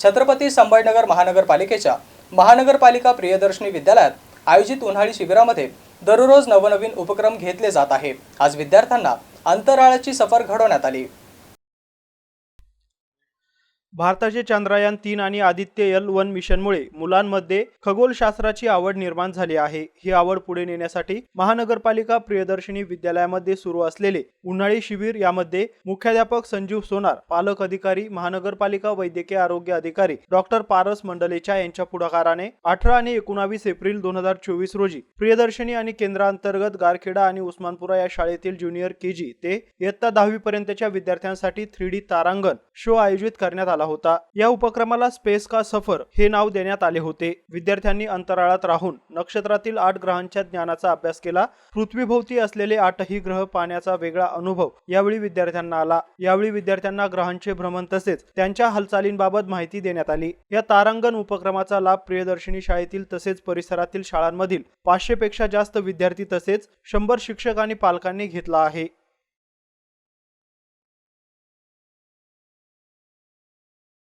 छत्रपती संभाजीनगर महानगरपालिकेच्या महानगरपालिका प्रियदर्शनी विद्यालयात आयोजित उन्हाळी शिबिरामध्ये दररोज नवनवीन उपक्रम घेतले जात आहे. आज विद्यार्थ्यांना अंतराळाची सफर घडवण्यात आली. भारताचे चंद्रयान तीन आणि आदित्य एल वन मिशनमुळे मुलांमध्ये खगोलशास्त्राची आवड निर्माण झाली आहे. ही आवड पुढे नेण्यासाठी महानगरपालिका प्रियदर्शिनी विद्यालयामध्ये सुरू असलेले उन्हाळी शिबिर यामध्ये मुख्याध्यापक संजीव सोनार पालक अधिकारी महानगरपालिका वैद्यकीय आरोग्य अधिकारी डॉक्टर पारस मंडलेचा यांच्या पुढाकाराने अठरा आणि एकोणावीस एप्रिल दोन हजार चोवीस रोजी प्रियदर्शनी आणि केंद्रांतर्गत गारखेडा आणि उस्मानपुरा या शाळेतील ज्युनियर केजी ते इयत्ता दहावी पर्यंतच्या विद्यार्थ्यांसाठी थ्री डी तारांगण शो आयोजित करण्यात आला. होता. या उपक्रमाला स्पेस का सफर हे नाव देण्यात आले होते. विद्यार्थ्यांनी अंतराळात राहून नक्षत्रातील आठ ग्रहांच्या ज्ञानाचा अभ्यास केला. पृथ्वीभोवती असलेले आठही ग्रह पाण्याचा वेगळा अनुभव यावेळी विद्यार्थ्यांना आला. यावेळी विद्यार्थ्यांना ग्रहांचे भ्रमण तसेच त्यांच्या हालचालींबाबत माहिती देण्यात आली. या तारांगण उपक्रमाचा लाभ प्रियदर्शिनी शाळेतील तसेच परिसरातील शाळांमधील पाचशे पेक्षा जास्त विद्यार्थी तसेच शंभर शिक्षक आणि पालकांनी घेतला आहे.